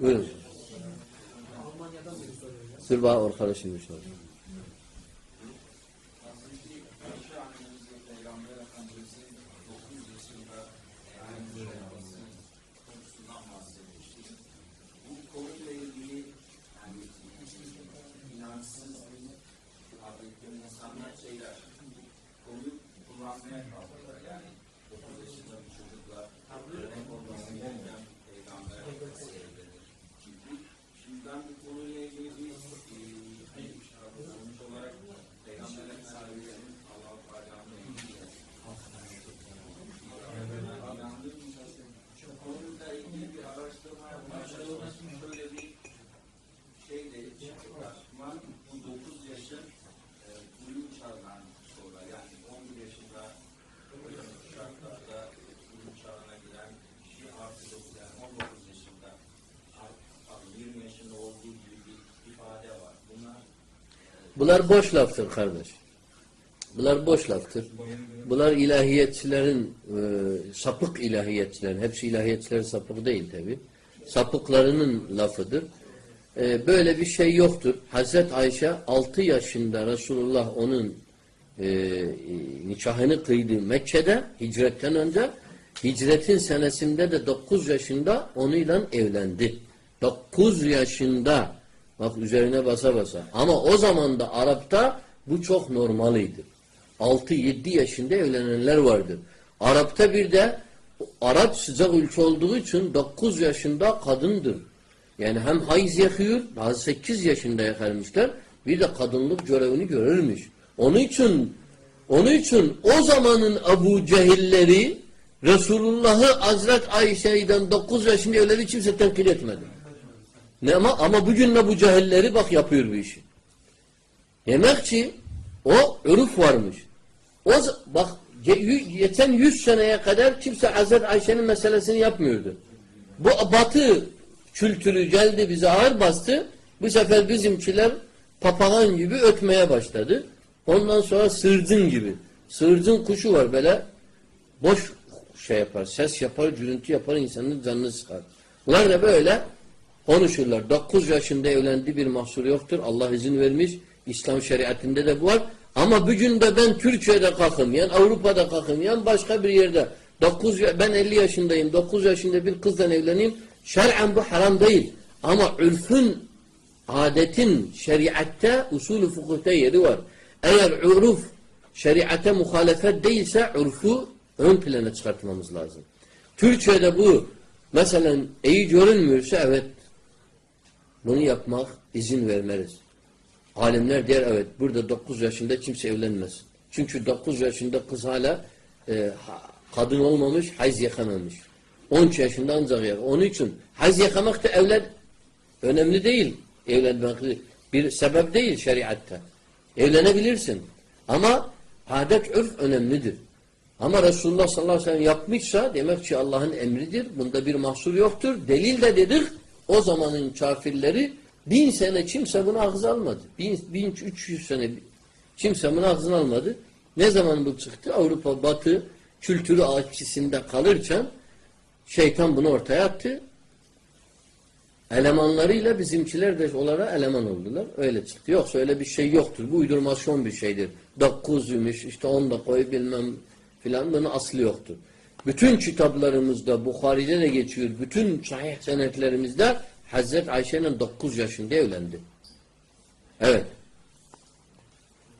Buyurun. Bana arkadaşım bir şey. Yani şöyle bir şey çıktı karşıma. Bu 9 yaşın e, uyum çağından sonra yani 11 yaşında şartlarda uyum çağına giren kişi artı 9 yani 19 yaşında artı 20 yaşında olduğu gibi bir ifade var. Bunlar Bunlar boş laftır kardeş. Bunlar boş laftır. Bunlar ilahiyetçilerin, e, sapık ilahiyetçilerin, hepsi ilahiyetçilerin sapık değil tabi. Sapıklarının lafıdır. E, böyle bir şey yoktur. Hazret Ayşe 6 yaşında Resulullah onun e, nikahını kıydı Mekke'de hicretten önce. Hicretin senesinde de 9 yaşında onunla evlendi. 9 yaşında bak üzerine basa basa. Ama o zaman da Arap'ta bu çok normaliydi. 6-7 yaşında evlenenler vardır. Arap'ta bir de Arap sıcak ülke olduğu için 9 yaşında kadındır. Yani hem hayız yakıyor, daha 8 yaşında yakarmışlar. Bir de kadınlık görevini görürmüş. Onun için onun için o zamanın Ebu Cehilleri Resulullah'ı Hazret Ayşe'den 9 yaşında evleri kimse tenkit etmedi. Ne ama, ama bugün de bu cahilleri bak yapıyor bu işi. Demek ki o üruf varmış. O bak geçen 100 seneye kadar kimse Hazret Ayşe'nin meselesini yapmıyordu. Bu batı kültürü geldi bize ağır bastı. Bu sefer bizimkiler papağan gibi ötmeye başladı. Ondan sonra sırcın gibi. Sırcın kuşu var böyle boş şey yapar, ses yapar, gürültü yapar, insanın canını sıkar. Bunlar da böyle konuşurlar. 9 yaşında evlendi bir mahsur yoktur. Allah izin vermiş. İslam şeriatinde de bu var. Ama bugün de ben Türkiye'de kalkım, yani Avrupa'da kalkım, yani başka bir yerde. 9 ya- ben 50 yaşındayım. 9 yaşında bir kızla evleneyim. Şer'en bu haram değil. Ama ürfün, adetin, şeriatte, usulü fıkıhta yeri var. Eğer uruf şeriate muhalefet değilse urfu ön plana çıkartmamız lazım. Türkiye'de bu mesela iyi görünmüyorsa evet bunu yapmak izin vermeliyiz. Alimler der evet burada 9 yaşında kimse evlenmesin. Çünkü 9 yaşında kız hala e, kadın olmamış, hayız yakamamış. 13 yaşında ancak yak. Onun için hayız yakamak da evlen önemli değil. Evlenmek bir sebep değil şeriatta. Evlenebilirsin. Ama adet örf önemlidir. Ama Resulullah sallallahu aleyhi ve sellem yapmışsa demek ki Allah'ın emridir. Bunda bir mahsur yoktur. Delil de dedik o zamanın kafirleri bin sene kimse bunu ağzı almadı. Bin, bin üç yüz sene kimse bunu ağzına almadı. Ne zaman bu çıktı? Avrupa batı kültürü açısında kalırken şeytan bunu ortaya attı. Elemanlarıyla bizimkiler de onlara eleman oldular. Öyle çıktı. Yoksa öyle bir şey yoktur. Bu uydurmasyon bir şeydir. Dokuzmuş, işte on da koy bilmem filan. Bunun aslı yoktur. Bütün kitaplarımızda, Bukhari'de de geçiyor. Bütün sahih senetlerimizde Hazret Ayşe'nin 9 yaşında evlendi. Evet.